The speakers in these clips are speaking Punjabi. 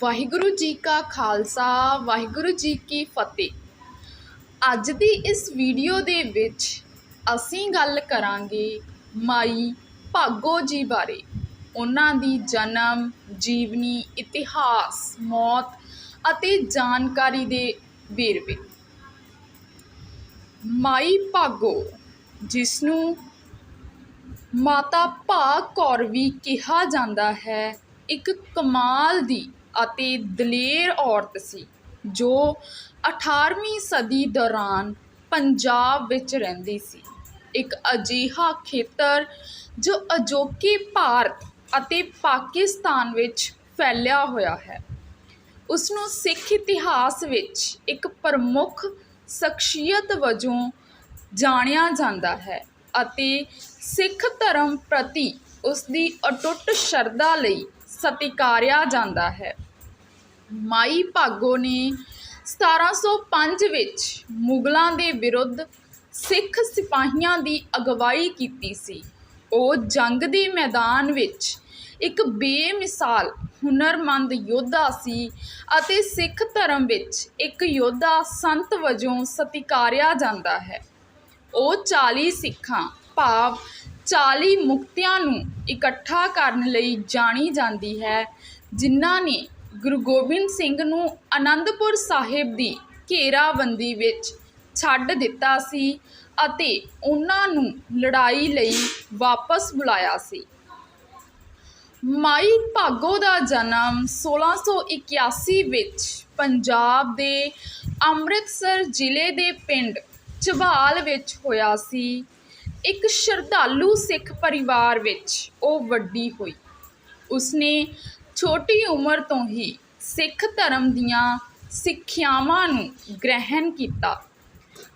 ਵਾਹਿਗੁਰੂ ਜੀ ਕਾ ਖਾਲਸਾ, ਵਾਹਿਗੁਰੂ ਜੀ ਕੀ ਫਤਿਹ। ਅੱਜ ਦੀ ਇਸ ਵੀਡੀਓ ਦੇ ਵਿੱਚ ਅਸੀਂ ਗੱਲ ਕਰਾਂਗੇ ਮਾਈ ਭਾਗੋ ਜੀ ਬਾਰੇ। ਉਹਨਾਂ ਦੀ ਜਨਮ, ਜੀਵਨੀ, ਇਤਿਹਾਸ, ਮੌਤ ਅਤੇ ਜਾਣਕਾਰੀ ਦੇ ਵੇਰਵੇ। ਮਾਈ ਭਾਗੋ ਜਿਸ ਨੂੰ ਮਾਤਾ ਭਾਗ ਕੌਰ ਵੀ ਕਿਹਾ ਜਾਂਦਾ ਹੈ, ਇੱਕ ਕਮਾਲ ਦੀ ਅਤੇ ਦਲੇਰ ਔਰਤ ਸੀ, ਜੋ 18ਵੀਂ ਸਦੀ ਦੌਰਾਨ ਪੰਜਾਬ ਵਿੱਚ ਰਹਿੰਦੀ ਸੀ। ਇੱਕ ਅਜਿਹਾ ਖੇਤਰ ਜੋ ਅਜੋਕੇ ਭਾਰਤ ਅਤੇ ਪਾਕਿਸਤਾਨ ਵਿੱਚ ਫੈਲਿਆ ਹੋਇਆ ਹੈ। ਉਸ ਨੂੰ ਸਿੱਖ ਇਤਿਹਾਸ ਵਿੱਚ ਇੱਕ ਪ੍ਰਮੁੱਖ ਸ਼ਖਸੀਅਤ ਵਜੋਂ ਜਾਣਿਆ ਜਾਂਦਾ ਹੈ ਅਤੇ ਸਿੱਖ ਧਰਮ ਪ੍ਰਤੀ ਉਸ ਦੀ ਅਟੁੱਟ ਸ਼ਰਧਾ ਲਈ ਸਤਿਕਾਰਿਆ ਜਾਂਦਾ ਹੈ। ਮਾਈ ਭਾਗੋ ਨੇ 1705 ਵਿੱਚ ਮੁਗਲਾਂ ਦੇ ਵਿਰੁੱਧ ਸਿੱਖ ਸਿਪਾਹੀਆਂ ਦੀ ਅਗਵਾਈ ਕੀਤੀ ਸੀ। ਉਹ ਜੰਗ ਦੇ ਮੈਦਾਨ ਵਿੱਚ ਇੱਕ ਬੇਮਿਸਾਲ ਹੁਨਰਮੰਦ ਯੋਧਾ ਸੀ ਅਤੇ ਸਿੱਖ ਧਰਮ ਵਿੱਚ ਇੱਕ ਯੋਧਾ ਸੰਤ ਵਜੋਂ ਸਤਿਕਾਰਿਆ ਜਾਂਦਾ ਹੈ। ਉਹ 40 ਸਿੱਖਾਂ, ਭਾਵ 40 ਮੁਕਤਿਆਂ ਨੂੰ ਇਕੱਠਾ ਕਰਨ ਲਈ ਜਾਣੀ ਜਾਂਦੀ ਹੈ, ਜਿਨ੍ਹਾਂ ਨੇ ਗੁਰੂ ਗੋਬਿੰਦ ਸਿੰਘ ਨੂੰ ਆਨੰਦਪੁਰ ਸਾਹਿਬ ਦੀ ਘੇਰਾਬੰਦੀ ਵਿੱਚ ਛੱਡ ਦਿੱਤਾ ਸੀ ਅਤੇ ਉਹਨਾਂ ਨੂੰ ਲੜਾਈ ਲਈ ਵਾਪਸ ਬੁਲਾਇਆ ਸੀ। ਮਾਈ ਭਾਗੋ ਦਾ ਜਨਮ 1681 ਵਿੱਚ ਪੰਜਾਬ ਦੇ ਅੰਮ੍ਰਿਤਸਰ ਜ਼ਿਲ੍ਹੇ ਦੇ ਪਿੰਡ ਝਬਾਲ ਵਿੱਚ ਹੋਇਆ ਸੀ। ਇੱਕ ਸ਼ਰਧਾਲੂ ਸਿੱਖ ਪਰਿਵਾਰ ਵਿੱਚ ਉਹ ਵੱਡੀ ਹੋਈ। ਉਸਨੇ ਛੋਟੀ ਉਮਰ ਤੋਂ ਹੀ ਸਿੱਖ ਧਰਮ ਦੀਆਂ ਸਿੱਖਿਆਵਾਂ ਨੂੰ ਗ੍ਰਹਿਣ ਕੀਤਾ।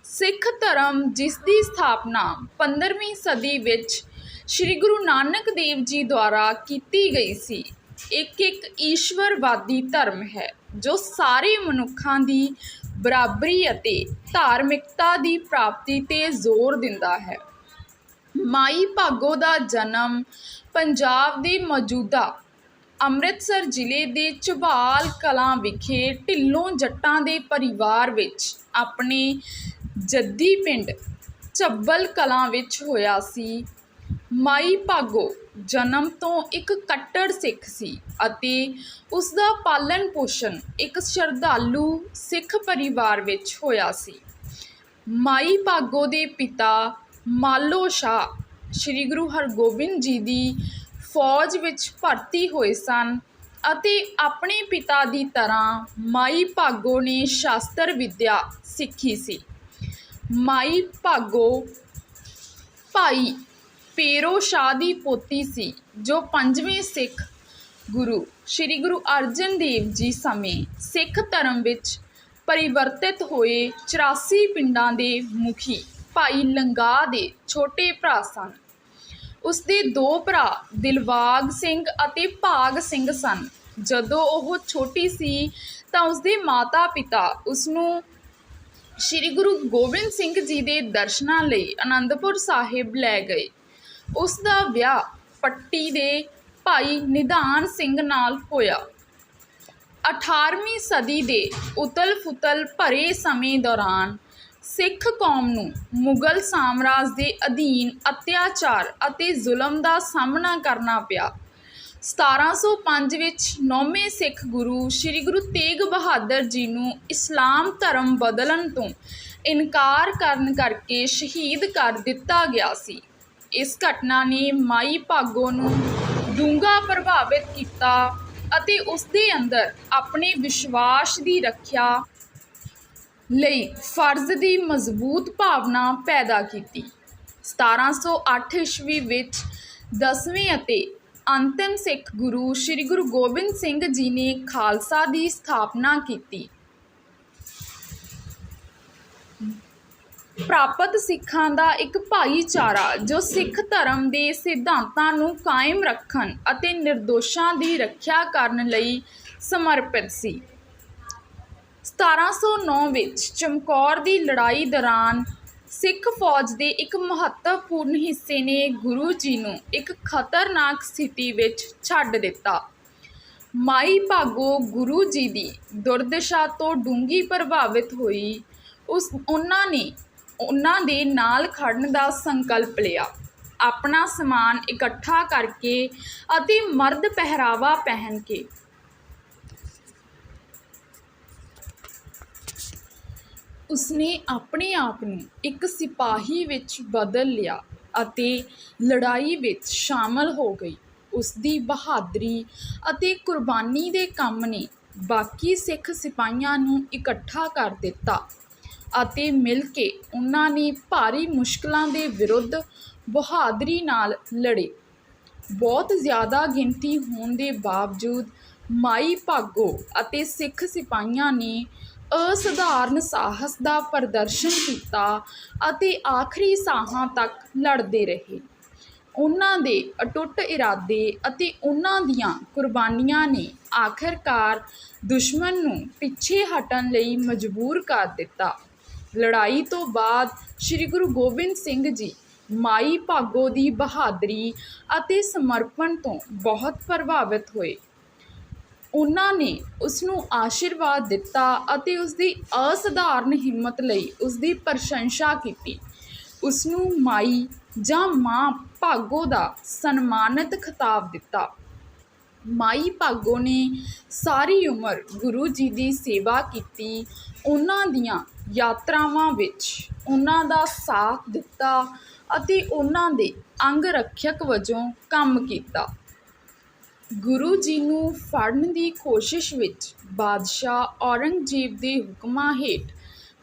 ਸਿੱਖ ਧਰਮ ਜਿਸ ਦੀ ਸਥਾਪਨਾ 15ਵੀਂ ਸਦੀ ਵਿੱਚ ਸ੍ਰੀ ਗੁਰੂ ਨਾਨਕ ਦੇਵ ਜੀ ਦੁਆਰਾ ਕੀਤੀ ਗਈ ਸੀ, ਇੱਕ ਇੱਕ ਈਸ਼ਵਰਵਾਦੀ ਧਰਮ ਹੈ, ਜੋ ਸਾਰੇ ਮਨੁੱਖਾਂ ਦੀ ਬਰਾਬਰੀ ਅਤੇ ਧਾਰਮਿਕਤਾ ਦੀ ਪ੍ਰਾਪਤੀ ਤੇ ਜ਼ੋਰ ਦਿੰਦਾ ਹੈ। ਮਾਈ ਭਾਗੋ ਦਾ ਜਨਮ ਪੰਜਾਬ ਦੇ ਮੌਜੂਦਾ ਅੰਮ੍ਰਿਤਸਰ ਜ਼ਿਲ੍ਹੇ ਦੇ ਝਬਾਲ ਕਲਾਂ ਵਿਖੇ ਢਿੱਲੋਂ ਜੱਟਾਂ ਦੇ ਪਰਿਵਾਰ ਵਿੱਚ ਆਪਣੇ ਜੱਦੀ ਪਿੰਡ ਝੱਬਲ ਕਲਾਂ ਵਿੱਚ ਹੋਇਆ ਸੀ। ਮਾਈ ਭਾਗੋ ਜਨਮ ਤੋਂ ਇੱਕ ਕੱਟੜ ਸਿੱਖ ਸੀ ਅਤੇ ਉਸ ਦਾ ਪਾਲਣ ਪੋਸ਼ਣ ਇੱਕ ਸ਼ਰਧਾਲੂ ਸਿੱਖ ਪਰਿਵਾਰ ਵਿੱਚ ਹੋਇਆ ਸੀ। ਮਾਈ ਭਾਗੋ ਦੇ ਪਿਤਾ ਮਾਲੋ ਸ਼ਾਹ, ਸ੍ਰੀ ਗੁਰੂ ਹਰਗੋਬਿੰਦ ਜੀ ਦੀ ਫੌਜ ਵਿੱਚ ਭਰਤੀ ਹੋਏ ਸਨ ਅਤੇ ਆਪਣੇ ਪਿਤਾ ਦੀ ਤਰ੍ਹਾਂ ਮਾਈ ਭਾਗੋ ਨੇ ਸ਼ਾਸਤਰ ਵਿੱਦਿਆ ਸਿੱਖੀ ਸੀ। ਮਾਈ ਭਾਗੋ ਭਾਈ ਪੇਰੋ ਸ਼ਾਹ ਦੀ ਪੋਤੀ ਸੀ, ਜੋ ਪੰਜਵੇਂ ਸਿੱਖ ਗੁਰੂ ਸ੍ਰੀ ਗੁਰੂ ਅਰਜਨ ਦੇਵ ਜੀ ਸਮੇਂ ਸਿੱਖ ਧਰਮ ਵਿੱਚ ਪਰਿਵਰਤਿਤ ਹੋਏ 84 ਪਿੰਡਾਂ ਦੇ ਮੁਖੀ ਭਾਈ ਲੰਗਾ ਦੇ ਛੋਟੇ ਭਰਾ ਸਨ। ਉਸ ਦੇ ਦੋ ਭਰਾ ਦਿਲਬਾਗ ਸਿੰਘ ਅਤੇ ਭਾਗ ਸਿੰਘ ਸਨ। ਜਦੋਂ ਉਹ ਛੋਟੀ ਸੀ ਤਾਂ ਉਸ ਦੇ ਮਾਤਾ-ਪਿਤਾ ਉਸ ਨੂੰ ਸ੍ਰੀ ਗੁਰੂ ਗੋਬਿੰਦ ਸਿੰਘ ਜੀ ਦੇ ਦਰਸ਼ਨਾਂ ਲਈ ਅਨੰਦਪੁਰ ਸਾਹਿਬ ਲੈ ਗਏ। ਉਸ ਦਾ ਵਿਆਹ ਪੱਟੀ ਦੇ ਭਾਈ ਨਿਧਾਨ ਸਿੰਘ ਨਾਲ ਹੋਇਆ। 18ਵੀਂ ਸਦੀ ਦੇ ਉਤਲ-ਫੁਤਲ ਭਰੇ ਸਮੇਂ ਦੌਰਾਨ ਸਿੱਖ ਕੌਮ ਨੂੰ ਮੁਗਲ ਸਾਮਰਾਜ ਦੇ ਅਧੀਨ ਅਤਿਆਚਾਰ ਅਤੇ ਜ਼ੁਲਮ ਦਾ ਸਾਹਮਣਾ ਕਰਨਾ ਪਿਆ। 1705 ਵਿੱਚ ਨੌਵੇਂ ਸਿੱਖ ਗੁਰੂ ਸ੍ਰੀ ਗੁਰੂ ਤੇਗ ਬਹਾਦਰ ਜੀ ਨੂੰ ਇਸਲਾਮ ਧਰਮ ਬਦਲਣ ਤੋਂ ਇਨਕਾਰ ਕਰਨ ਕਰਕੇ ਸ਼ਹੀਦ ਕਰ ਦਿੱਤਾ ਗਿਆ ਸੀ। ਇਸ ਘਟਨਾ ਨੇ ਮਾਈ ਭਾਗੋ ਨੂੰ ਡੂੰਘਾ ਪ੍ਰਭਾਵਿਤ ਕੀਤਾ ਅਤੇ ਉਸ ਦੇ ਅੰਦਰ ਆਪਣੇ ਵਿਸ਼ਵਾਸ ਦੀ ਰੱਖਿਆ ਲਈ ਫਰਜ਼ ਦੀ ਮਜ਼ਬੂਤ ਭਾਵਨਾ ਪੈਦਾ ਕੀਤੀ। 1708 ਈਸਵੀ ਵਿੱਚ ਦਸਵੇਂ ਅਤੇ ਅੰਤਿਮ ਸਿੱਖ ਗੁਰੂ ਸ੍ਰੀ ਗੁਰੂ ਗੋਬਿੰਦ ਸਿੰਘ ਜੀ ਨੇ ਖਾਲਸਾ ਦੀ ਸਥਾਪਨਾ ਕੀਤੀ। ਪ੍ਰਾਪਤ ਸਿੱਖਾਂ ਦਾ ਇੱਕ ਭਾਈਚਾਰਾ ਜੋ ਸਿੱਖ ਧਰਮ ਦੇ ਸਿਧਾਂਤਾਂ ਨੂੰ ਕਾਇਮ ਰੱਖਣ ਅਤੇ ਨਿਰਦੋਸ਼ਾਂ ਦੀ ਰੱਖਿਆ ਕਰਨ ਲਈ ਸਮਰਪਿਤ ਸੀ। 1709 ਵਿੱਚ ਚਮਕੌਰ ਦੀ ਲੜਾਈ ਦੌਰਾਨ ਸਿੱਖ ਫੌਜ ਦੇ ਇੱਕ ਮਹੱਤਵਪੂਰਨ ਹਿੱਸੇ ਨੇ ਗੁਰੂ ਜੀ ਨੂੰ ਇੱਕ ਖਤਰਨਾਕ ਸਥਿਤੀ ਵਿੱਚ ਛੱਡ ਦਿੱਤਾ। ਮਾਈ ਭਾਗੋ ਗੁਰੂ ਜੀ ਦੀ ਦੁਰਦਸ਼ਾ ਤੋਂ ਡੂੰਘੀ ਪ੍ਰਭਾਵਿਤ ਹੋਈ। ਉਸ, ਉਹਨਾਂ ਨੇ, ਉਹਨਾਂ ਦੇ ਨਾਲ ਖੜਨ ਦਾ ਸੰਕਲਪ ਲਿਆ। ਆਪਣਾ ਸਮਾਨ ਇਕੱਠਾ ਕਰਕੇ ਅਤੇ ਮਰਦ ਪਹਿਰਾਵਾ ਪਹਿਨ ਕੇ ਉਸਨੇ ਆਪਣੇ ਆਪ ਨੂੰ ਇੱਕ ਸਿਪਾਹੀ ਵਿੱਚ ਬਦਲ ਲਿਆ ਅਤੇ ਲੜਾਈ ਵਿੱਚ ਸ਼ਾਮਲ ਹੋ ਗਈ। ਉਸ ਦੀ ਬਹਾਦਰੀ ਅਤੇ ਕੁਰਬਾਨੀ ਦੇ ਕੰਮ ਨੇ ਬਾਕੀ ਸਿੱਖ ਸਿਪਾਹੀਆਂ ਨੂੰ ਇਕੱਠਾ ਕਰ ਦਿੱਤਾ ਅਤੇ ਮਿਲ ਕੇ ਉਹਨਾਂ ਨੇ ਭਾਰੀ ਮੁਸ਼ਕਲਾਂ ਦੇ ਵਿਰੁੱਧ ਬਹਾਦਰੀ ਨਾਲ ਲੜੇ। ਬਹੁਤ ਜ਼ਿਆਦਾ ਗਿਣਤੀ ਹੋਣ ਦੇ ਬਾਵਜੂਦ ਮਾਈ ਭਾਗੋ ਅਤੇ ਸਿੱਖ ਸਿਪਾਹੀਆਂ ਨੇ ਅਸਧਾਰਨ ਸਾਹਸ ਦਾ ਪ੍ਰਦਰਸ਼ਨ ਕੀਤਾ ਅਤੇ ਆਖਰੀ ਸਾਹਾਂ ਤੱਕ ਲੜਦੇ ਰਹੇ। ਉਹਨਾਂ ਦੇ ਅਟੁੱਟ ਇਰਾਦੇ ਅਤੇ ਉਹਨਾਂ ਦੀਆਂ ਕੁਰਬਾਨੀਆਂ ਨੇ ਆਖਰਕਾਰ ਦੁਸ਼ਮਣ ਨੂੰ ਪਿੱਛੇ ਹਟਣ ਲਈ ਮਜਬੂਰ ਕਰ ਦਿੱਤਾ। ਲੜਾਈ ਤੋਂ ਬਾਅਦ ਸ੍ਰੀ ਗੁਰੂ ਗੋਬਿੰਦ ਸਿੰਘ ਜੀ ਮਾਈ ਭਾਗੋ ਦੀ ਬਹਾਦਰੀ ਅਤੇ ਸਮਰਪਣ ਤੋਂ ਬਹੁਤ ਪ੍ਰਭਾਵਿਤ ਹੋਏ। ਉਹਨਾਂ ਨੇ ਉਸ ਨੂੰ ਆਸ਼ੀਰਵਾਦ ਦਿੱਤਾ ਅਤੇ ਉਸ ਦੀ ਅਸਧਾਰਨ ਹਿੰਮਤ ਲਈ ਉਸ ਦੀ ਪ੍ਰਸ਼ੰਸਾ ਕੀਤੀ। ਉਸ ਨੂੰ ਮਾਈ ਜਾਂ ਮਾਂ ਭਾਗੋ ਦਾ ਸਨਮਾਨਿਤ ਖਿਤਾਬ ਦਿੱਤਾ। ਮਾਈ ਭਾਗੋ ਨੇ ਸਾਰੀ ਉਮਰ ਗੁਰੂ ਜੀ ਦੀ ਸੇਵਾ ਕੀਤੀ। ਉਹਨਾਂ ਦੀਆਂ ਯਾਤਰਾਵਾਂ ਵਿੱਚ ਉਹਨਾਂ ਦਾ ਸਾਥ ਦਿੱਤਾ ਅਤੇ ਉਹਨਾਂ ਦੇ ਅੰਗ ਰੱਖਿਅਕ ਵਜੋਂ ਕੰਮ ਕੀਤਾ। ਗੁਰੂ ਜੀ ਨੂੰ ਫੜਨ ਦੀ ਕੋਸ਼ਿਸ਼ ਵਿੱਚ ਬਾਦਸ਼ਾਹ ਔਰੰਗਜ਼ੇਬ ਦੇ ਹੁਕਮਾਂ ਹੇਠ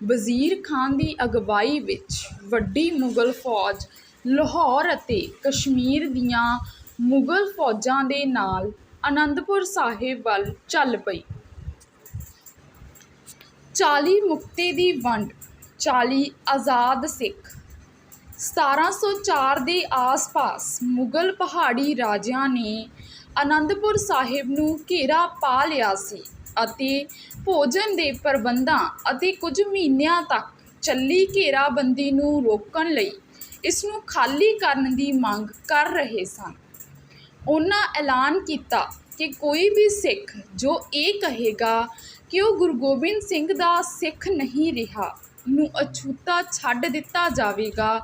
ਵਜ਼ੀਰ ਖਾਨ ਦੀ ਅਗਵਾਈ ਵਿੱਚ ਵੱਡੀ ਮੁਗਲ ਫੌਜ ਲਾਹੌਰ ਅਤੇ ਕਸ਼ਮੀਰ ਦੀਆਂ ਮੁਗਲ ਫੌਜਾਂ ਦੇ ਨਾਲ ਅਨੰਦਪੁਰ ਸਾਹਿਬ ਵੱਲ ਚੱਲ ਪਈ। 40 ਮੁਕਤੇ ਦੀ ਵੰਡ 40 ਆਜ਼ਾਦ ਸਿੱਖ 1704 ਦੇ ਆਸ-ਪਾਸ ਮੁਗਲ ਪਹਾੜੀ ਰਾਜਿਆਂ ਨੇ ਅਨੰਦਪੁਰ ਸਾਹਿਬ ਨੂੰ ਘੇਰਾ ਪਾ ਲਿਆ ਸੀ ਅਤੇ ਭੋਜਨ ਦੇ ਪ੍ਰਬੰਧਾਂ ਅਤੇ ਕੁਝ ਮਹੀਨਿਆਂ ਤੱਕ ਚੱਲੀ ਘੇਰਾਬੰਦੀ ਨੂੰ ਰੋਕਣ ਲਈ ਇਸ ਨੂੰ ਖਾਲੀ ਕਰਨ ਦੀ ਮੰਗ ਕਰ ਰਹੇ ਸਨ। ਉਹਨਾਂ ਐਲਾਨ ਕੀਤਾ ਕਿ ਕੋਈ ਵੀ ਸਿੱਖ ਜੋ ਇਹ ਕਹੇਗਾ ਕਿ ਉਹ ਗੁਰੂ ਗੋਬਿੰਦ ਸਿੰਘ ਦਾ ਸਿੱਖ ਨਹੀਂ ਰਿਹਾ, ਨੂੰ ਅਛੂਤਾ ਛੱਡ ਦਿੱਤਾ ਜਾਵੇਗਾ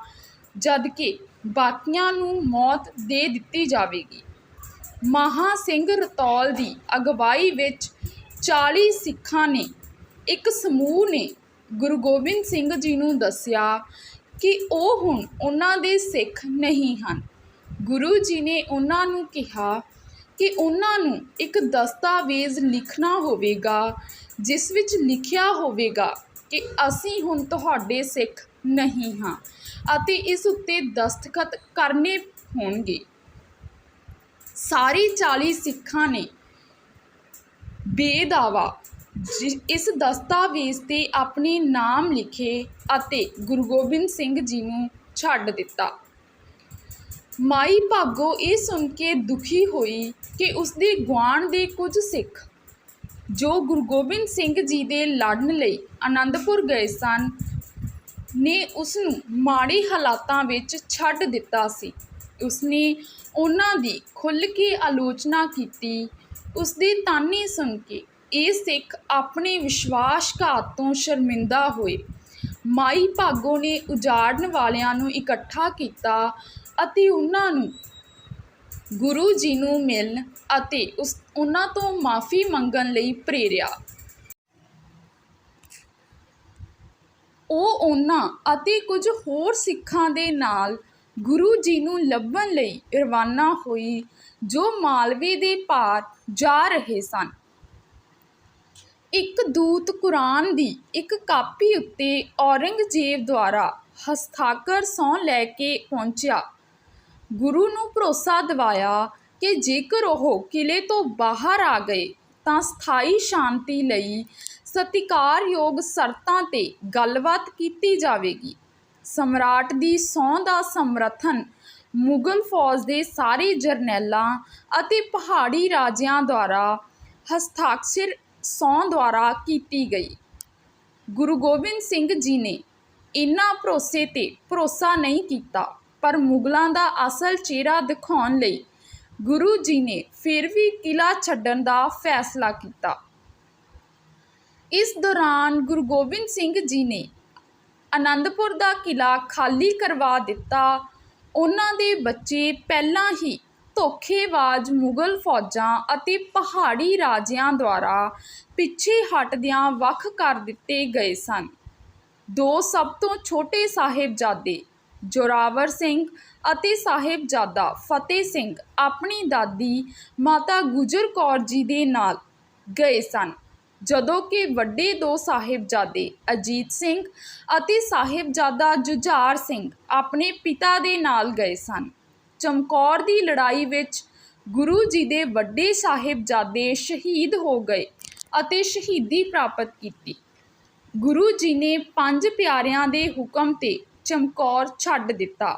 ਜਦ ਕਿ ਬਾਕੀਆਂ ਨੂੰ ਮੌਤ ਦੇ ਦਿੱਤੀ ਜਾਵੇਗੀ। ਮਹਾ ਸਿੰਘ ਰਤੌਲ ਦੀ ਅਗਵਾਈ ਵਿੱਚ 40 ਸਿੱਖਾਂ ਨੇ, ਇੱਕ ਸਮੂਹ ਨੇ ਗੁਰੂ ਗੋਬਿੰਦ ਸਿੰਘ ਜੀ ਨੂੰ ਦੱਸਿਆ ਕਿ ਉਹ ਹੁਣ ਉਹਨਾਂ ਦੇ ਸਿੱਖ ਨਹੀਂ ਹਨ। ਗੁਰੂ ਜੀ ਨੇ ਉਹਨਾਂ ਨੂੰ ਕਿਹਾ ਕਿ ਉਹਨਾਂ ਨੂੰ ਇੱਕ ਦਸਤਾਵੇਜ਼ ਲਿਖਣਾ ਹੋਵੇਗਾ, ਜਿਸ ਵਿੱਚ ਲਿਖਿਆ ਹੋਵੇਗਾ ਕਿ ਅਸੀਂ ਹੁਣ ਤੁਹਾਡੇ ਸਿੱਖ ਨਹੀਂ ਹਾਂ ਅਤੇ ਇਸ ਉੱਤੇ ਦਸਤਖਤ ਕਰਨੇ ਹੋਣਗੇ। ਸਾਰੀ 40 ਸਿੱਖਾਂ ਨੇ ਬੇਦਾਵਾ ਜਿ- ਇਸ ਦਸਤਾਵੇਜ਼ ਤੇ ਆਪਣੇ ਨਾਮ ਲਿਖੇ ਅਤੇ ਗੁਰੂ ਗੋਬਿੰਦ ਸਿੰਘ ਜੀ ਨੂੰ ਛੱਡ ਦਿੱਤਾ। ਮਾਈ ਭਾਗੋ ਇਹ ਸੁਣ ਕੇ ਦੁਖੀ ਹੋਈ ਕਿ ਉਸਦੇ ਗੁਆਂਢ ਦੇ ਕੁਝ ਸਿੱਖ ਜੋ ਗੁਰੂ ਗੋਬਿੰਦ ਸਿੰਘ ਜੀ ਦੇ ਲੜਨ ਲਈ ਆਨੰਦਪੁਰ ਗਏ ਸਨ, ਨੇ ਉਸ ਨੂੰ ਮਾੜੇ ਹਾਲਾਤਾਂ ਵਿੱਚ ਛੱਡ ਦਿੱਤਾ ਸੀ। ਉਸਨੇ ਉਹਨਾਂ ਦੀ ਖੁੱਲ੍ਹ ਕੇ ਆਲੋਚਨਾ ਕੀਤੀ। ਉਸਦੇ ਤਾਨੇ ਸੁਣ ਕੇ ਇਹ ਸਿੱਖ ਆਪਣੇ ਵਿਸ਼ਵਾਸਘਾਤ ਤੋਂ ਸ਼ਰਮਿੰਦਾ ਹੋਏ। ਮਾਈ ਭਾਗੋ ਨੇ ਉਜਾੜਨ ਵਾਲਿਆਂ ਨੂੰ ਇਕੱਠਾ ਕੀਤਾ ਅਤੇ ਉਹਨਾਂ ਨੂੰ ਗੁਰੂ ਜੀ ਨੂੰ ਮਿਲਣ ਅਤੇ ਉਸ, ਉਹਨਾਂ ਤੋਂ ਮਾਫੀ ਮੰਗਣ ਲਈ ਪ੍ਰੇਰਿਆ। ਉਹ ਉਹਨਾਂ ਅਤੇ ਕੁਝ ਹੋਰ ਸਿੱਖਾਂ ਦੇ ਨਾਲ ਗੁਰੂ ਜੀ ਨੂੰ ਲੱਭਣ ਲਈ ਰਵਾਨਾ ਹੋਈ, ਜੋ ਮਾਲਵੇ ਦੇ ਪਾਰ ਜਾ ਰਹੇ ਸਨ। ਇੱਕ ਦੂਤ ਕੁਰਾਨ ਦੀ ਇੱਕ ਕਾਪੀ ਉੱਤੇ ਔਰੰਗਜ਼ੇਬ ਦੁਆਰਾ ਹਸਤਾਖਰ ਸਹੁੰ ਲੈ ਕੇ ਪਹੁੰਚਿਆ। ਗੁਰੂ ਨੂੰ ਭਰੋਸਾ ਦਿਵਾਇਆ ਕਿ ਜੇਕਰ ਉਹ ਕਿਲੇ ਤੋਂ ਬਾਹਰ ਆ ਗਏ, ਤਾਂ ਸਥਾਈ ਸ਼ਾਂਤੀ ਲਈ ਸਤਿਕਾਰਯੋਗ ਸ਼ਰਤਾਂ ਤੇ ਗੱਲਬਾਤ ਕੀਤੀ ਜਾਵੇਗੀ। ਸਮਰਾਟ ਦੀ ਸਹੁੰ ਦਾ ਸਮਰਥਨ, ਮੁਗਲ ਫੌਜ ਦੇ ਸਾਰੇ ਜਰਨੈਲਾਂ ਅਤੇ ਪਹਾੜੀ ਰਾਜਿਆਂ ਦੁਆਰਾ ਹਸਤਾਖਰ ਸਹੁੰ ਦੁਆਰਾ ਕੀਤੀ ਗਈ। ਗੁਰੂ ਗੋਬਿੰਦ ਸਿੰਘ ਜੀ ਨੇ ਇਨ੍ਹਾਂ ਭਰੋਸੇ ਤੇ ਭਰੋਸਾ ਨਹੀਂ ਕੀਤਾ, ਪਰ ਮੁਗਲਾਂ ਦਾ ਅਸਲ ਚਿਹਰਾ ਦਿਖਾਉਣ ਲਈ ਗੁਰੂ ਜੀ ਨੇ ਫਿਰ ਵੀ ਕਿਲ੍ਹਾ ਛੱਡਣ ਦਾ ਫੈਸਲਾ ਕੀਤਾ। ਇਸ ਦੌਰਾਨ ਗੁਰੂ ਗੋਬਿੰਦ ਸਿੰਘ ਜੀ ਨੇ ਅਨੰਦਪੁਰ ਦਾ ਕਿਲ੍ਹਾ ਖਾਲੀ ਕਰਵਾ ਦਿੱਤਾ। ਉਹਨਾਂ ਦੇ ਬੱਚੇ ਪਹਿਲਾਂ ਹੀ ਧੋਖੇਬਾਜ਼ ਮੁਗਲ ਫੌਜਾਂ ਅਤੇ ਪਹਾੜੀ ਰਾਜਿਆਂ ਦੁਆਰਾ ਪਿੱਛੇ ਹਟਦਿਆਂ ਵੱਖ ਕਰ ਦਿੱਤੇ ਗਏ ਸਨ। ਦੋ ਸਭ ਤੋਂ ਛੋਟੇ ਸਾਹਿਬਜ਼ਾਦੇ, ਜੋਰਾਵਰ ਸਿੰਘ ਅਤੇ ਸਾਹਿਬਜ਼ਾਦਾ ਫਤਿਹ ਸਿੰਘ ਆਪਣੀ ਦਾਦੀ ਮਾਤਾ ਗੁਜਰ ਕੌਰ ਜੀ ਦੇ ਨਾਲ ਗਏ ਸਨ। ਜਦੋਂ ਕਿ ਵੱਡੇ ਦੋ ਸਾਹਿਬਜ਼ਾਦੇ ਅਜੀਤ ਸਿੰਘ ਅਤੇ ਸਾਹਿਬਜ਼ਾਦਾ ਜੁਝਾਰ ਸਿੰਘ ਆਪਣੇ ਪਿਤਾ ਦੇ ਨਾਲ ਗਏ ਸਨ। ਚਮਕੌਰ ਦੀ ਲੜਾਈ ਵਿੱਚ ਗੁਰੂ ਜੀ ਦੇ ਵੱਡੇ ਸਾਹਿਬਜ਼ਾਦੇ ਸ਼ਹੀਦ ਹੋ ਗਏ ਅਤੇ ਸ਼ਹੀਦੀ ਪ੍ਰਾਪਤ ਕੀਤੀ। ਗੁਰੂ ਜੀ ਨੇ ਪੰਜ ਪਿਆਰਿਆਂ ਦੇ ਹੁਕਮ ਤੇ ਚਮਕੌਰ ਛੱਡ ਦਿੱਤਾ।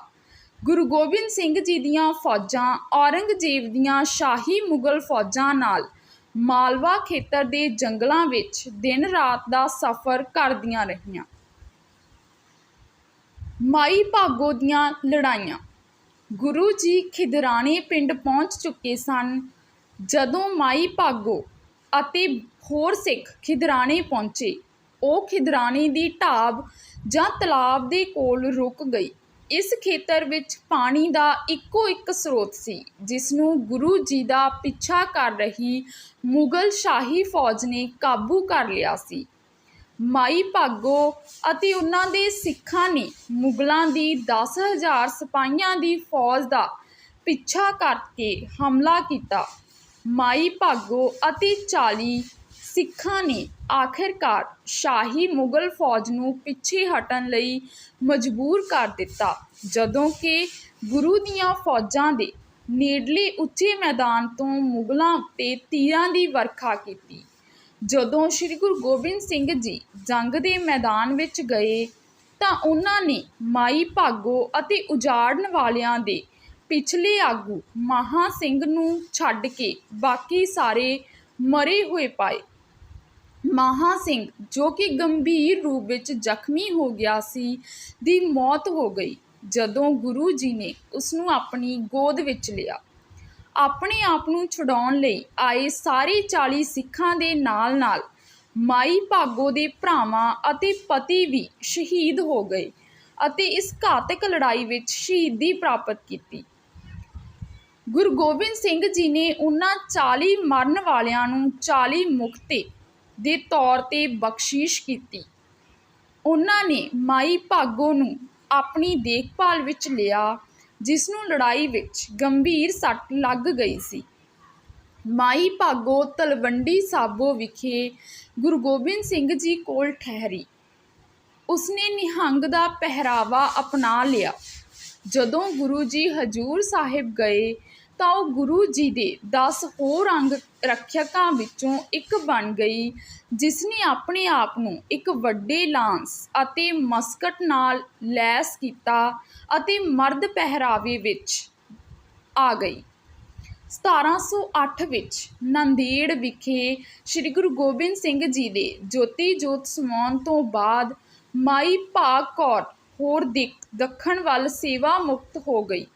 ਗੁਰੂ ਗੋਬਿੰਦ ਸਿੰਘ ਜੀ ਦੀਆਂ ਫੌਜਾਂ ਔਰੰਗਜ਼ੇਬ ਦੀਆਂ ਸ਼ਾਹੀ ਮੁਗਲ ਫੌਜਾਂ ਨਾਲ ਮਾਲਵਾ ਖੇਤਰ ਦੇ ਜੰਗਲਾਂ ਵਿੱਚ ਦਿਨ ਰਾਤ ਦਾ ਸਫ਼ਰ ਕਰਦੀਆਂ ਰਹੀਆਂ। ਮਾਈ ਭਾਗੋ ਦੀਆਂ ਲੜਾਈਆਂ। ਗੁਰੂ ਜੀ ਖਿਦਰਾਣੇ ਪਿੰਡ ਪਹੁੰਚ ਚੁੱਕੇ ਸਨ। ਜਦੋਂ ਮਾਈ ਭਾਗੋ ਅਤੇ ਹੋਰ ਸਿੱਖ ਖਿਦਰਾਣੇ ਪਹੁੰਚੇ, ਉਹ ਖਿਦਰਾਣੇ ਦੀ ਢਾਬ ਜਾਂ ਤਲਾਬ ਦੇ ਕੋਲ ਰੁਕ ਗਈ। ਇਸ ਖੇਤਰ ਵਿੱਚ ਪਾਣੀ ਦਾ ਇੱਕੋ ਇੱਕ ਸਰੋਤ ਸੀ ਜਿਸ ਨੂੰ ਗੁਰੂ ਜੀ ਦਾ ਪਿੱਛਾ ਕਰ ਰਹੀ ਮੁਗਲ ਸ਼ਾਹੀ ਫੌਜ ਨੇ ਕਾਬੂ ਕਰ ਲਿਆ ਸੀ। ਮਾਈ ਭਾਗੋ ਅਤੇ ਉਹਨਾਂ ਦੇ ਸਿੱਖਾਂ ਨੇ ਮੁਗਲਾਂ ਦੀ 10000 ਸਿਪਾਹੀਆਂ ਦੀ ਫੌਜ ਦਾ ਪਿੱਛਾ ਕਰਕੇ ਹਮਲਾ ਕੀਤਾ। ਮਾਈ ਭਾਗੋ ਅਤੇ 40 ਸਿੱਖਾਂ ਨੇ ਆਖਿਰਕਾਰ ਸ਼ਾਹੀ ਮੁਗਲ ਫੌਜ ਨੂੰ ਪਿੱਛੇ ਹਟਣ ਲਈ ਮਜਬੂਰ ਕਰ ਦਿੱਤਾ। ਜਦੋਂ ਕਿ ਗੁਰੂ ਦੀਆਂ ਫੌਜਾਂ ਦੇ ਨੇੜਲੇ ਉੱਚੇ ਮੈਦਾਨ ਤੋਂ ਮੁਗਲਾਂ ਉੱਤੇ ਤੀਰਾਂ ਦੀ ਵਰਖਾ ਕੀਤੀ। ਜਦੋਂ ਸ੍ਰੀ ਗੁਰੂ ਗੋਬਿੰਦ ਸਿੰਘ ਜੀ ਜੰਗ ਦੇ ਮੈਦਾਨ ਵਿੱਚ ਗਏ, ਤਾਂ ਉਹਨਾਂ ਨੇ ਮਾਈ ਭਾਗੋ ਅਤੇ ਉਜਾੜਨ ਵਾਲਿਆਂ ਦੇ ਪਿਛਲੇ ਆਗੂ ਮਹਾ ਸਿੰਘ ਨੂੰ ਛੱਡ ਕੇ ਬਾਕੀ ਸਾਰੇ ਮਰੇ ਹੋਏ ਪਾਏ। ਮਹਾ ਸਿੰਘ, ਜੋ ਕਿ ਗੰਭੀਰ ਰੂਪ ਵਿੱਚ ਜ਼ਖਮੀ ਹੋ ਗਿਆ ਸੀ, ਦੀ ਮੌਤ ਹੋ ਗਈ, ਜਦੋਂ ਗੁਰੂ ਜੀ ਨੇ ਉਸ ਨੂੰ ਆਪਣੀ ਗੋਦ ਵਿੱਚ ਲਿਆ। ਆਪਣੇ ਆਪ ਨੂੰ ਛੁਡਾਉਣ ਲਈ ਆਏ ਸਾਰੇ 40 ਸਿੱਖਾਂ ਦੇ ਨਾਲ-ਨਾਲ ਮਾਈ ਭਾਗੋ ਦੇ ਭਰਾਵਾਂ ਅਤੇ ਪਤੀ ਵੀ ਸ਼ਹੀਦ ਹੋ ਗਏ ਅਤੇ ਇਸ ਘਾਤਕ ਲੜਾਈ ਵਿੱਚ ਸ਼ਹੀਦੀ ਪ੍ਰਾਪਤ ਕੀਤੀ। ਗੁਰੂ ਗੋਬਿੰਦ ਸਿੰਘ ਜੀ ਨੇ ਉਹਨਾਂ 40 ਮਰਨ ਵਾਲਿਆਂ ਨੂੰ 40 ਮੁਕਤੇ ਦੇ ਤੌਰ ਤੇ ਬਖਸ਼ਿਸ਼ ਕੀਤੀ। ਉਹਨਾਂ ਨੇ ਮਾਈ ਭਾਗੋ ਨੂੰ ਆਪਣੀ ਦੇਖਭਾਲ ਵਿੱਚ ਲਿਆ ਜਿਸ ਨੂੰ ਲੜਾਈ ਵਿੱਚ ਗੰਭੀਰ ਸੱਟ ਲੱਗ ਗਈ ਸੀ। ਮਾਈ ਭਾਗੋ ਤਲਵੰਡੀ ਸਾਬੋ ਵਿਖੇ ਗੁਰੂ ਗੋਬਿੰਦ ਸਿੰਘ ਜੀ ਕੋਲ ਠਹਿਰੀ। ਉਸਨੇ ਨਿਹੰਗ ਦਾ ਪਹਿਰਾਵਾ ਅਪਣਾ ਲਿਆ। ਜਦੋਂ ਗੁਰੂ ਜੀ ਹਜੂਰ ਸਾਹਿਬ ਗਏ ਤਾਂ ਉਹ ਗੁਰੂ ਜੀ ਦੇ 10 ਹੋਰ ਅੰਗ ਰੱਖਿਅਕਾਂ ਵਿੱਚੋਂ ਇੱਕ ਬਣ ਗਈ ਜਿਸ ਨੇ ਆਪਣੇ ਆਪ ਨੂੰ ਇੱਕ ਵੱਡੇ ਲਾਂਸ ਅਤੇ ਮਸਕਟ ਨਾਲ ਲੈਸ ਕੀਤਾ ਅਤੇ ਮਰਦ ਪਹਿਰਾਵੇ ਵਿੱਚ ਆ ਗਈ। 1708 ਵਿੱਚ ਨੰਦੇੜ ਵਿਖੇ ਸ੍ਰੀ ਗੁਰੂ ਗੋਬਿੰਦ ਸਿੰਘ ਜੀ ਦੇ ਜੋਤੀ ਜੋਤ ਸਮਾਉਣ ਤੋਂ ਬਾਅਦ ਮਾਈ ਭਾਗ ਕੌਰ ਹੋਰ ਦਿਕ ਦੱਖਣ ਵੱਲ ਸੇਵਾ ਮੁਕਤ ਹੋ ਗਈ।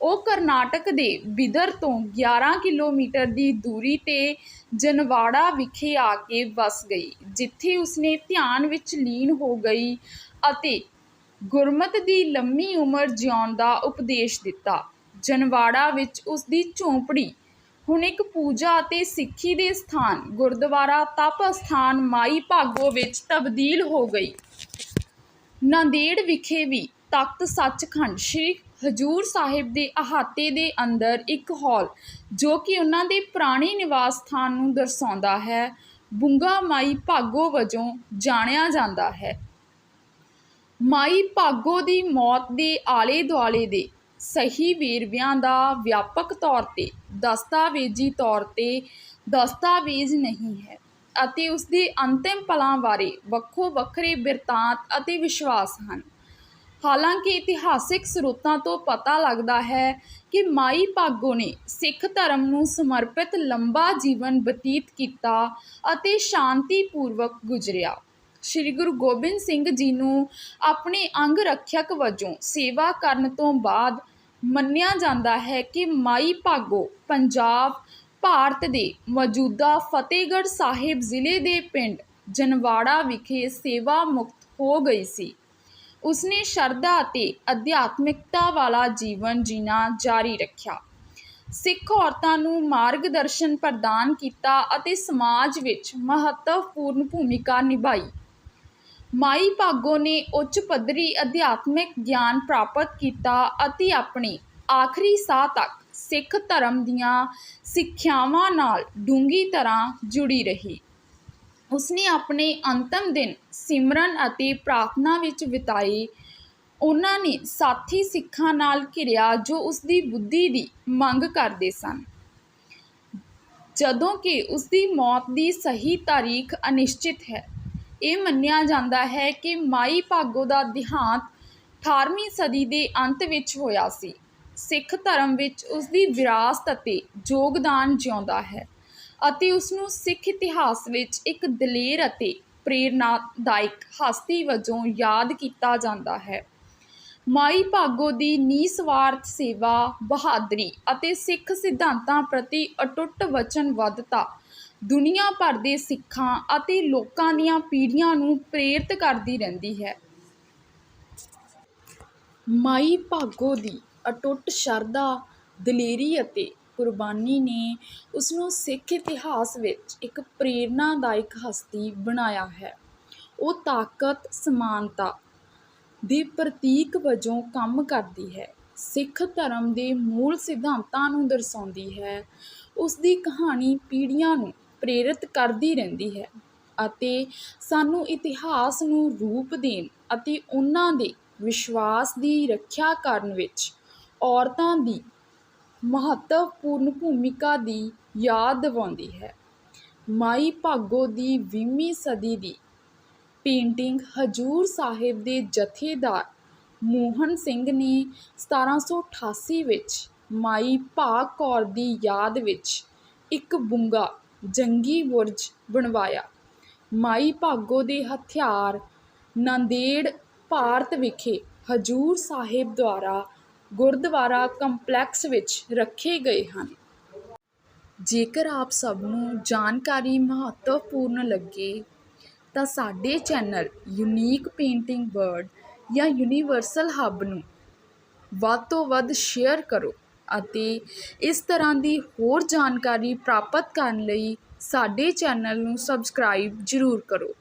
ਉਹ ਕਰਨਾਟਕ ਦੇ ਬਿਦਰ ਤੋਂ 11 ਕਿਲੋਮੀਟਰ ਦੀ ਦੂਰੀ ਤੇ ਜਨਵਾੜਾ ਵਿਖੇ ਆ ਕੇ ਵਸ ਗਈ, ਜਿੱਥੇ ਉਸਨੇ ਧਿਆਨ ਵਿੱਚ ਲੀਨ ਹੋ ਗਈ ਅਤੇ ਗੁਰਮਤ ਦੀ ਲੰਮੀ ਉਮਰ ਜਿਉਣ ਦਾ ਉਪਦੇਸ਼ ਦਿੱਤਾ। ਜਨਵਾੜਾ ਵਿੱਚ ਉਸ ਦੀ ਝੌਂਪੜੀ, ਹੁਣ ਇੱਕ ਪੂਜਾ ਅਤੇ ਸਿੱਖੀ ਦੇ ਸਥਾਨ, ਗੁਰਦੁਆਰਾ ਤਪ ਸਥਾਨ ਮਾਈ ਭਾਗੋ ਵਿੱਚ ਤਬਦੀਲ ਹੋ ਗਈ। ਨਾਂਦੇੜ ਵਿਖੇ ਵੀ ਤਖਤ ਸੱਚਖੰਡ ਸ੍ਰੀ ਹਜੂਰ ਸਾਹਿਬ ਦੇ ਅਹਾਤੇ ਦੇ ਅੰਦਰ ਇੱਕ ਹਾਲ, ਜੋ ਕਿ ਉਹਨਾਂ ਦੇ ਪੁਰਾਣੇ ਨਿਵਾਸ ਸਥਾਨ ਨੂੰ ਦਰਸਾਉਂਦਾ ਹੈ। ਬੁੰਗਾ ਮਾਈ ਭਾਗੋ ਵਜੋਂ ਜਾਣਿਆ ਜਾਂਦਾ ਹੈ। ਮਾਈ ਭਾਗੋ ਦੀ ਮੌਤ ਦੇ ਆਲੇ ਦੁਆਲੇ ਦੇ ਸਹੀ ਵੇਰਵਿਆਂ ਦਾ ਵਿਆਪਕ ਤੌਰ ਤੇ, ਦਸਤਾਵੇਜ਼ੀ ਤੌਰ ਤੇ ਦਸਤਾਵੇਜ਼ ਨਹੀਂ ਹੈ ਅਤੇ ਉਸ ਦੇ ਅੰਤਿਮ ਪਲਾਂ ਬਾਰੇ ਵੱਖੋ ਵੱਖਰੇ ਬਿਰਤਾਂਤ ਅਤੇ ਵਿਸ਼ਵਾਸ ਹਨ। ਹਾਲਾਂਕਿ ਇਤਿਹਾਸਿਕ ਸਰੋਤਾਂ ਤੋਂ ਪਤਾ ਲੱਗਦਾ ਹੈ ਕਿ ਮਾਈ ਭਾਗੋ ਨੇ ਸਿੱਖ ਧਰਮ ਨੂੰ ਸਮਰਪਿਤ ਲੰਬਾ ਜੀਵਨ ਬਤੀਤ ਕੀਤਾ ਅਤੇ ਸ਼ਾਂਤੀਪੂਰਵਕ ਗੁਜ਼ਰਿਆ। ਸ੍ਰੀ ਗੁਰੂ ਗੋਬਿੰਦ ਸਿੰਘ ਜੀ ਨੂੰ ਆਪਣੇ ਅੰਗ ਰੱਖਿਅਕ ਵਜੋਂ ਸੇਵਾ ਕਰਨ ਤੋਂ ਬਾਅਦ ਮੰਨਿਆ ਜਾਂਦਾ ਹੈ ਕਿ ਮਾਈ ਭਾਗੋ ਪੰਜਾਬ, ਭਾਰਤ ਦੇ ਮੌਜੂਦਾ ਫਤਿਹਗੜ੍ਹ ਸਾਹਿਬ ਜ਼ਿਲ੍ਹੇ ਦੇ ਪਿੰਡ ਜਨਵਾੜਾ ਵਿਖੇ ਸੇਵਾ ਮੁਕਤ ਹੋ ਗਈ ਸੀ। ਉਸਨੇ ਸ਼ਰਧਾ ਅਤੇ ਅਧਿਆਤਮਿਕਤਾ ਵਾਲਾ ਜੀਵਨ ਜੀਣਾ ਜਾਰੀ ਰੱਖਿਆ। ਸਿੱਖ ਔਰਤਾਂ ਨੂੰ ਮਾਰਗਦਰਸ਼ਨ ਪ੍ਰਦਾਨ ਕੀਤਾ ਅਤੇ ਸਮਾਜ ਵਿੱਚ ਮਹੱਤਵਪੂਰਨ ਭੂਮਿਕਾ ਨਿਭਾਈ। ਮਾਈ ਭਾਗੋ ਨੇ ਉੱਚ ਪੱਧਰੀ ਅਧਿਆਤਮਿਕ ਗਿਆਨ ਪ੍ਰਾਪਤ ਕੀਤਾ ਅਤੇ ਆਪਣੇ ਆਖਰੀ ਸਾਹ ਤੱਕ ਸਿੱਖ ਧਰਮ ਦੀਆਂ ਸਿੱਖਿਆਵਾਂ ਨਾਲ ਡੂੰਘੀ ਤਰ੍ਹਾਂ ਜੁੜੀ ਰਹੀ। ਉਸਨੇ ਆਪਣੇ ਅੰਤਮ ਦਿਨ ਸਿਮਰਨ ਅਤੇ ਪ੍ਰਾਰਥਨਾ ਵਿੱਚ ਬਿਤਾਏ ਉਹਨਾਂ ਨੇ ਸਾਥੀ ਸਿੱਖਾਂ ਨਾਲ ਘਿਰਿਆ ਜੋ ਉਸਦੀ ਬੁੱਧੀ ਦੀ ਮੰਗ ਕਰਦੇ ਸਨ। ਜਦੋਂ ਕਿ ਉਸਦੀ ਮੌਤ ਦੀ ਸਹੀ ਤਾਰੀਖ ਅਨਿਸ਼ਚਿਤ ਹੈ, ਇਹ ਮੰਨਿਆ ਜਾਂਦਾ ਹੈ ਕਿ ਮਾਈ ਭਾਗੋ ਦਾ ਦਿਹਾਂਤ 18ਵੀਂ ਸਦੀ ਦੇ ਅੰਤ ਵਿੱਚ ਹੋਇਆ ਸੀ। ਸਿੱਖ ਧਰਮ ਵਿੱਚ ਉਸਦੀ ਵਿਰਾਸਤ ਅਤੇ ਯੋਗਦਾਨ ਜਿਉਂਦਾ ਹੈ। ਅਤੇ ਉਸ ਨੂੰ ਸਿੱਖ ਇਤਿਹਾਸ ਵਿੱਚ ਇੱਕ ਦਲੇਰ ਅਤੇ ਪ੍ਰੇਰਨਾਦਾਇਕ ਹਸਤੀ ਵਜੋਂ ਯਾਦ ਕੀਤਾ ਜਾਂਦਾ ਹੈ। ਮਾਈ ਭਾਗੋ ਦੀ ਨਿਸਵਾਰਥ ਸੇਵਾ, ਬਹਾਦਰੀ ਅਤੇ ਸਿੱਖ ਸਿਧਾਂਤਾਂ ਪ੍ਰਤੀ ਅਟੁੱਟ ਵਚਨਬੱਧਤਾ ਦੁਨੀਆ ਭਰ ਦੇ ਸਿੱਖਾਂ ਅਤੇ ਲੋਕਾਂ ਦੀਆਂ ਪੀੜ੍ਹੀਆਂ ਨੂੰ ਪ੍ਰੇਰਿਤ ਕਰਦੀ ਰਹਿੰਦੀ ਹੈ। ਮਾਈ ਭਾਗੋ ਦੀ ਅਟੁੱਟ ਸ਼ਰਧਾ, ਦਲੇਰੀ ਅਤੇ ਕੁਰਬਾਨੀ ਨੇ ਉਸ ਨੂੰ ਸਿੱਖ ਇਤਿਹਾਸ ਵਿੱਚ ਇੱਕ ਪ੍ਰੇਰਨਾਦਾਇਕ ਹਸਤੀ ਬਣਾਇਆ ਹੈ। ਉਹ ਤਾਕਤ, ਸਮਾਨਤਾ ਦੇ ਪ੍ਰਤੀਕ ਵਜੋਂ ਕੰਮ ਕਰਦੀ ਹੈ। ਸਿੱਖ ਧਰਮ ਦੇ ਮੂਲ ਸਿਧਾਂਤਾਂ ਨੂੰ ਦਰਸਾਉਂਦੀ ਹੈ। ਉਸ ਦੀ ਕਹਾਣੀ ਪੀੜ੍ਹੀਆਂ ਨੂੰ ਪ੍ਰੇਰਿਤ ਕਰਦੀ ਰਹਿੰਦੀ ਹੈ ਅਤੇ ਸਾਨੂੰ ਇਤਿਹਾਸ ਨੂੰ ਰੂਪ ਦੇਣ ਅਤੇ ਉਹਨਾਂ ਦੇ ਵਿਸ਼ਵਾਸ ਦੀ ਰੱਖਿਆ ਕਰਨ ਵਿੱਚ ਔਰਤਾਂ ਦੀ ਮਹੱਤਵਪੂਰਨ ਭੂਮਿਕਾ ਦੀ ਯਾਦ ਦਿਵਾਉਂਦੀ ਹੈ। ਮਾਈ ਭਾਗੋ ਦੀ ਵੀਹਵੀਂ ਸਦੀ ਦੀ ਪੇਂਟਿੰਗ ਹਜੂਰ ਸਾਹਿਬ ਦੇ ਜਥੇਦਾਰ ਮੋਹਨ ਸਿੰਘ ਨੇ 1788 ਵਿੱਚ ਮਾਈ ਭਾਗ ਕੌਰ ਦੀ ਯਾਦ ਵਿੱਚ ਇੱਕ ਬੁੰਗਾ ਜੰਗੀ ਬੁਰਜ ਬਣਵਾਇਆ। ਮਾਈ ਭਾਗੋ ਦੇ ਹਥਿਆਰ ਨਾਂਦੇੜ ਭਾਰਤ ਵਿਖੇ ਹਜੂਰ ਸਾਹਿਬ ਦੁਆਰਾ ਗੁਰਦੁਆਰਾ ਕੰਪਲੈਕਸ ਵਿੱਚ ਰੱਖੇ ਗਏ ਹਨ। ਜੇਕਰ ਆਪ ਸਭ ਨੂੰ ਜਾਣਕਾਰੀ ਮਹੱਤਵਪੂਰਨ ਲੱਗੇ, ਤਾਂ ਸਾਡੇ ਚੈਨਲ ਯੂਨੀਕ ਪੇਂਟਿੰਗ ਵਰਡ ਜਾਂ ਯੂਨੀਵਰਸਲ ਹੱਬ ਨੂੰ ਵੱਧ ਤੋਂ ਵੱਧ ਸ਼ੇਅਰ ਕਰੋ ਅਤੇ ਇਸ ਤਰ੍ਹਾਂ ਦੀ ਹੋਰ ਜਾਣਕਾਰੀ ਪ੍ਰਾਪਤ ਕਰਨ ਲਈ ਸਾਡੇ ਚੈਨਲ ਨੂੰ ਸਬਸਕ੍ਰਾਈਬ ਜ਼ਰੂਰ ਕਰੋ।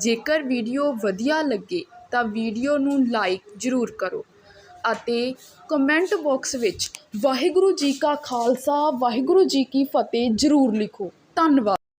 ਜੇਕਰ ਵੀਡੀਓ ਵਧੀਆ ਲੱਗੇ, ਤਾਂ ਵੀਡੀਓ ਨੂੰ ਲਾਈਕ ਜ਼ਰੂਰ ਕਰੋ। ਅਤੇ ਕਮੈਂਟ ਬਾਕਸ ਵਿੱਚ ਵਾਹਿਗੁਰੂ ਜੀ ਕਾ ਖਾਲਸਾ, ਵਾਹਿਗੁਰੂ ਜੀ ਕੀ ਫਤਿਹ ਜ਼ਰੂਰ ਲਿਖੋ। ਧੰਨਵਾਦ।